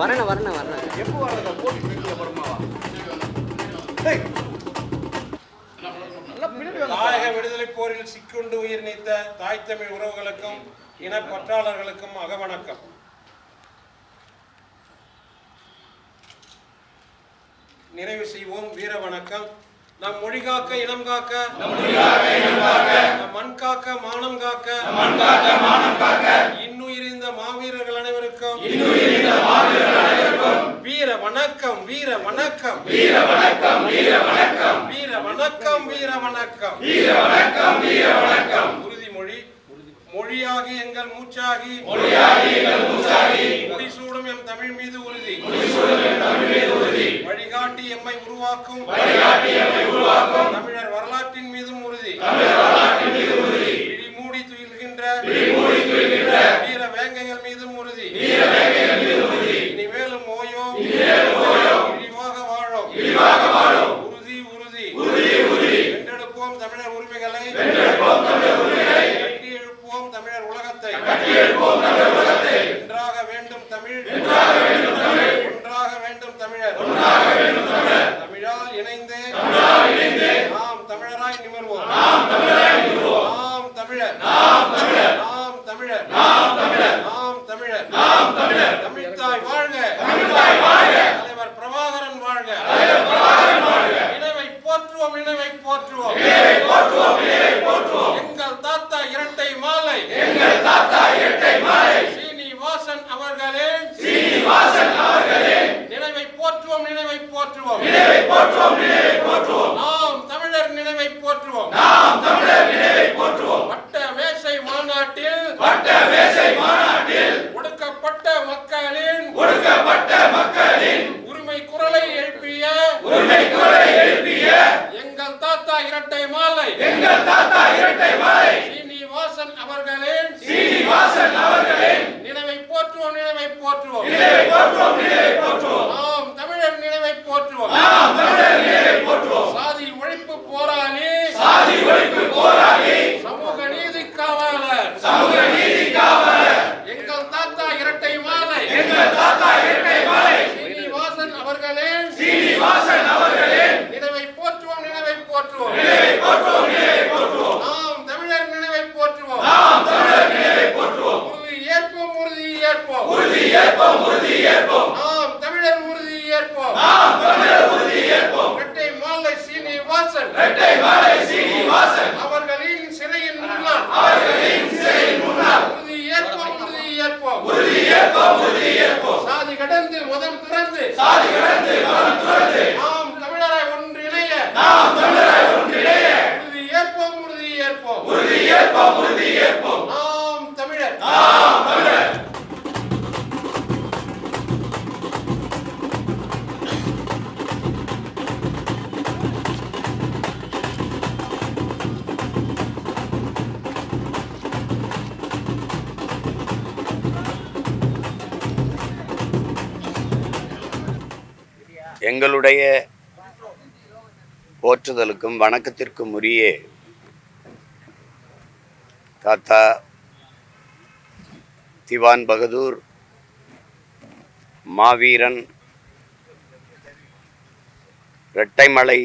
வரணும் வரணும் வரணும் எப்போ வர்றத போட்டு பின்னாடி அப்புறமாவா டேய். தாயக விடுதலை போரில் சிக்குண்டு உயிர் நீத்த தாய் தமிழ் உறவுகளுக்கும் இனப்பற்றாளர்களுக்கும் அகவணக்கம் நிறைவு செய்வோம் வீர வணக்கம். நம் மொழி காக்க இனம் காக்க. நம் மண் காக்க மானம் காக்க. இன்னுயிரிந்த மாவீரர்கள் அனைவருக்கும் வீர வணக்கம் வீர வணக்கம். வீர வணக்கம் வீர வணக்கம். வீர வணக்கம் வீர வணக்கம். வீர வணக்கம் வீர வணக்கம். உறுதிமொழி மொழியாகி எங்கள் மூச்சாகி. மொழியாகி எங்கள் மூச்சாகி. முடிசூடும் எம் தமிழ் மீது உறுதி. முடிசூடும் எம் தமிழ் மீது உறுதி. வழிகாட்டி எம்மை உருவாக்கும். வழிகாட்டி எம்மை உருவாக்கும். தமிழர் வரலாற்றின் மீதும் உறுதி. தமிழர் எழுப்போம் தமிழர் உரிமைகளை. கட்டி எழுப்புவோம் தமிழர் உலகத்தை. ஒன்றாக வேண்டும் தமிழ். ஒன்றாக வேண்டும் தமிழர். தமிழால் இணைந்தே. நாம் தமிழராய் நிமிர்வோம். நாம் தமிழர். அவர்களே சீனிவாசன் அவர்களே. நினைவை போற்றுவோம் நினைவை போற்றுவோம். நினைவை போற்றுவோம் நினைவை போற்றுவோம். நாம் தமிழர் நினைவை போற்றுவோம். நாம் தமிழர் நினைவை போற்றுவோம். வட்ட மேசை மாநாட்டில் வட்ட மேசை மாநாட்டில் ஒடுக்கப்பட்ட மக்களின் ஒடுக்கப்பட்ட மக்களின் உரிமை குரலை எழுப்பிய உரிமை குரலை எழுப்பிய எங்கள் தாத்தா இரட்டை மாலை. எங்கள் தாத்தா இரட்டை மாலை சீனிவாசன் அவர்களின் சீனிவாசன் அவர்களின் நினைவை போற்றுவோம் நினைவை போற்றுவோம் நினைவை போற்றுவோம் நினைவை போற்றுவோம் நாம் தமிழர் நினைவை போற்றுவோம் நாம் தமிழர் நினைவை போற்றுவோம் சாதி ஒழிப்பு போராளி சாதி ஒழிப்பு போராளி சமூக நீதி காவலர் சமூக நீதி காவலர் எங்கள் தாத்தா இரட்டை மாலை எங்கள் தாத்தா இரட்டை மாலை சீனிவாசன் அவர்களே. சீனிவாசன் அவர்களே. நினைவை போற்றுவோம் நினைவை போற்றுவோம். நினைவை போற்றுவோம் நினைவை போற்றுவோம் நாம் தமிழர் நினைவை போற்றுவோம் நாம் தமிழர் நினைவை போற்றுவோம் உறுதி ஏற்போம் உறுதி ஏற்போம் உறுதி ஏற்போம் உறுதி ஏற்போம் நாம் தமிழர் உறுதி ஏற்போம் நாம் தமிழர் உறுதி ஏற்போம் இரட்டை மாலை சீனிவாசன் இரட்டை மாலை சீனிவாசன் அவர்களின் சிறையின் முன்னால் அவர்களின் சிறையின் முன்னால் உறுதி ஏற்போம் உறுதி ஏற்போம் உறுதி ஏற்போம் உறுதி ஏற்போம் சாதி கடந்து மதம் துறந்து சாதி கடந்து மதம் துறந்து. நாம் தமிழராய் ஒன்றிணைய நாம் தமிழராய் ஒன்றிணைய. உறுதி ஏற்போம் உறுதி ஏற்போம். உறுதி ஏற்போம் உறுதி ஏற்போம். நாம் தமிழர். நாம் எங்களுடைய போற்றுதலுக்கும் வணக்கத்திற்கும் உரிய தாத்தா திவான் பகதூர் மாவீரன் இரட்டைமலை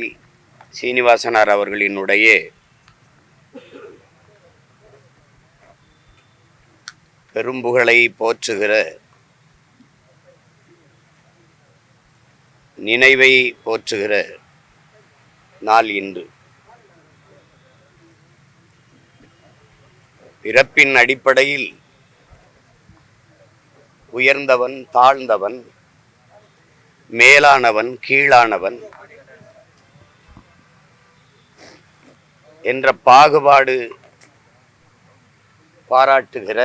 சீனிவாசனார் அவர்களினுடைய பெரும்புகளை போற்றுகிற நினைவை போற்றுகிற நாள் இன்று. பிறப்பின் அடிப்படையில் உயர்ந்தவன் தாழ்ந்தவன் மேலானவன் கீழானவன் என்ற பாகுபாடு பாராட்டுகிற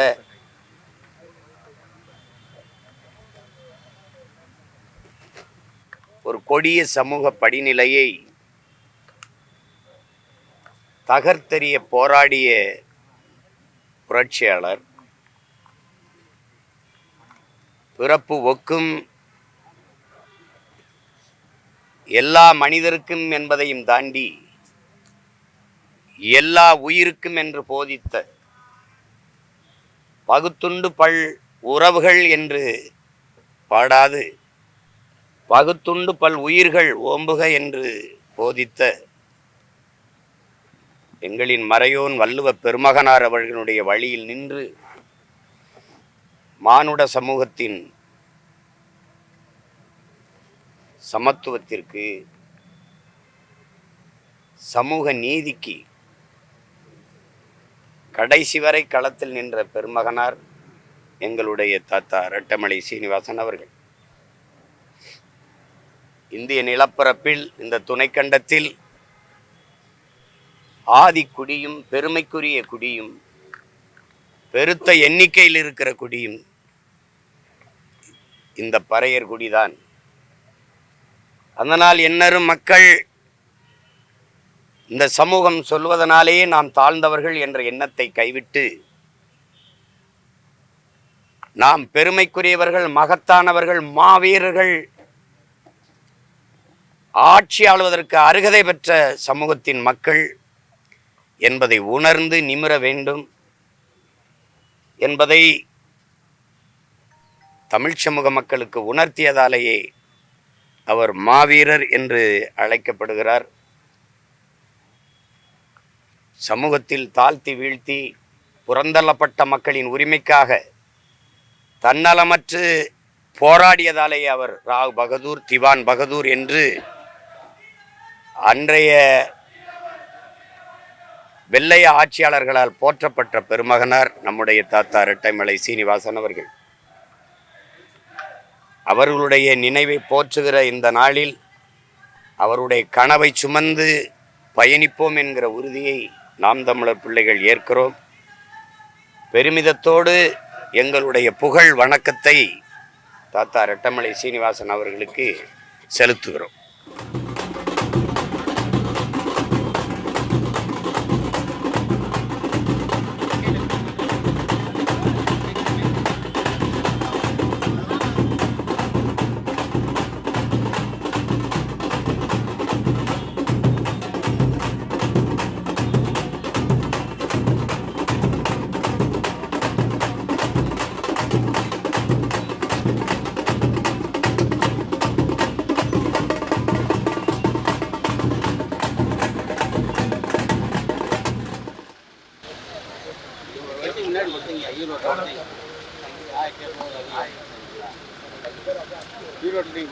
ஒரு கொடிய சமூக படிநிலையை தகர்த்தெறிய போராடிய புரட்சியாளர் பிறப்பு ஒக்கும் எல்லா மனிதருக்கும் என்பதையும் தாண்டி எல்லா உயிருக்கும் என்று போதித்த பகுத்துண்டு பல் உறவுகள் என்று பாடாது. பகுத்துண்டு பல் உயிர்கள் ஓம்புக என்று போதித்த எங்களின் மறையோன் வள்ளுவ பெருமகனார் அவர்களுடைய வழியில் நின்று மானுட சமூகத்தின் சமத்துவத்திற்கு சமூக நீதிக்கு கடைசி வரை களத்தில் நின்ற பெருமகனார் எங்களுடைய தாத்தா ரெட்டமலை சீனிவாசன் அவர்கள். இந்திய நிலப்பரப்பில் இந்த துணைக்கண்டத்தில் ஆதி குடியும் பெருமைக்குரிய குடியும் பெருத்த எண்ணிக்கையில் இருக்கிற குடியும் இந்த பறையர் குடிதான். அதனால் என்னரும் மக்கள் இந்த சமூகம் சொல்வதனாலேயே நாம் தாழ்ந்தவர்கள் என்ற எண்ணத்தை கைவிட்டு நாம் பெருமைக்குரியவர்கள் மகத்தானவர்கள் மாவீரர்கள் ஆட்சி ஆளுவதற்கு அருகதை பெற்ற சமூகத்தின் மக்கள் என்பதை உணர்ந்து நிமிர வேண்டும் என்பதை தமிழ் சமூக மக்களுக்கு உணர்த்தியதாலேயே அவர் மாவீரர் என்று அழைக்கப்படுகிறார். சமூகத்தில் தாழ்த்தி வீழ்த்தி புறந்தள்ளப்பட்ட மக்களின் உரிமைக்காக தன்னலமற்று போராடியதாலேயே அவர் ராவ் பகதூர் திவான் பகதூர் என்று அன்றைய வெள்ளைய ஆட்சியாளர்களால் போற்றப்பட்ட பெருமகனார் நம்முடைய தாத்தா இரட்டைமலை சீனிவாசன் அவர்கள். அவர்களுடைய நினைவை போற்றுகிற இந்த நாளில் அவருடைய கனவை சுமந்து பயணிப்போம் என்கிற உறுதியை நாம் தமிழர் பிள்ளைகள் ஏற்கிறோம். பெருமிதத்தோடு எங்களுடைய புகழ் வணக்கத்தை தாத்தா ரெட்டமலை சீனிவாசன் அவர்களுக்கு செலுத்துகிறோம்.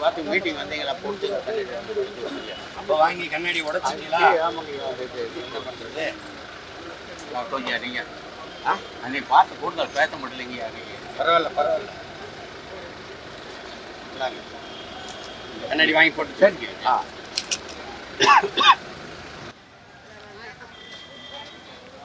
பார்த்து மீட்டிங் வந்தீங்களா போட்டு அப்போ வாங்கி கண்ணாடி உடைச்சிங்களா என்ன பண்ணுறது கொஞ்சம் நீங்கள் ஆ? அன்னைக்கு பார்த்து கூடுதல் பேச முடியலைங்க. அன்னைக்கு பரவாயில்ல பரவாயில்ல. கண்ணாடி வாங்கி போட்டு சரிங்க ஆ.